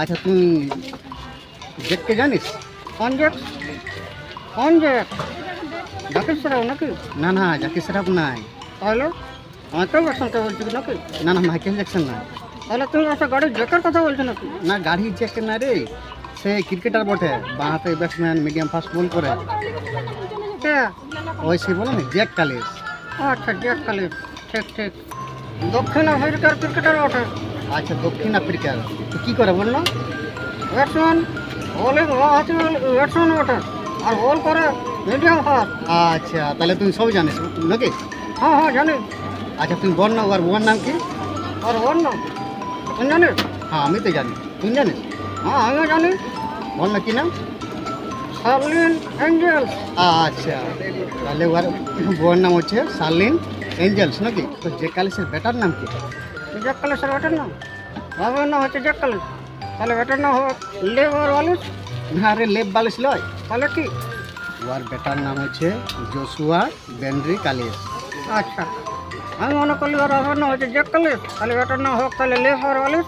আচ্ছা তুই জেককে জানিস? কোন জেক কোন জেক জাকির সরাও নাকি? না না, জাকির সেরাপ নাই। তাহলে? আমাকেও বসন্ত বলছি নাকি? না না, মাইকেল জ্যাকসন না তাহলে তুমি একটা গাড়ির জেকের কথা বলছো নাকি? না গাড়ি জ্যাক না রে। সে ক্রিকেটার বটে বাঁ হাতে ব্যাটসম্যান মিডিয়াম ফাস্ট বল করে ওই সে বলে না, জ্যাক কালিস। আচ্ছা জেক কালি ঠিক ঠিক। দক্ষিণ আফ্রিকার ক্রিকেটার ওঠে আচ্ছা দক্ষিণ আফ্রিকার। তো কী করে বল না ব্যাটসম্যান বোলিং হাতে ব্যাটসম্যান ওঠে আর বল করে মিডিয়াম ফাস্ট আচ্ছা তাহলে তুমি সব জানিস নাকি? হ্যাঁ হ্যাঁ জানি। আচ্ছা তুমি বল না ওর বোয়ার নাম কি? আর বল নাম? তুমি জানিস হ্যাঁ আমি তো জানি। তুমি জানিস হ্যাঁ আমিও জানি। বল না কি নাম? শার্লিন অ্যাঞ্জেলস আচ্ছা তাহলে ওর বউয়ের নাম হচ্ছে শার্লিন এঞ্জেলস নাকি? তো যে কালিসের বেটার নাম কি? জেক কালেসের ব্যাটার নাম বাবার নাম হচ্ছে জেক কালেস তাহলে নাম হবে লেবার ওয়ালিস না রে লেপ বালিশ লয়। তাহলে কি? ওর বেটার নাম হচ্ছে জোসুয়া বেন্ড্রি কালিস আচ্ছা। আমি মনে করলি ওর বাবার নাম হচ্ছে যে কালেস তাহলে ব্যাটার নাম হোক তাহলে লেবার ওয়ালিস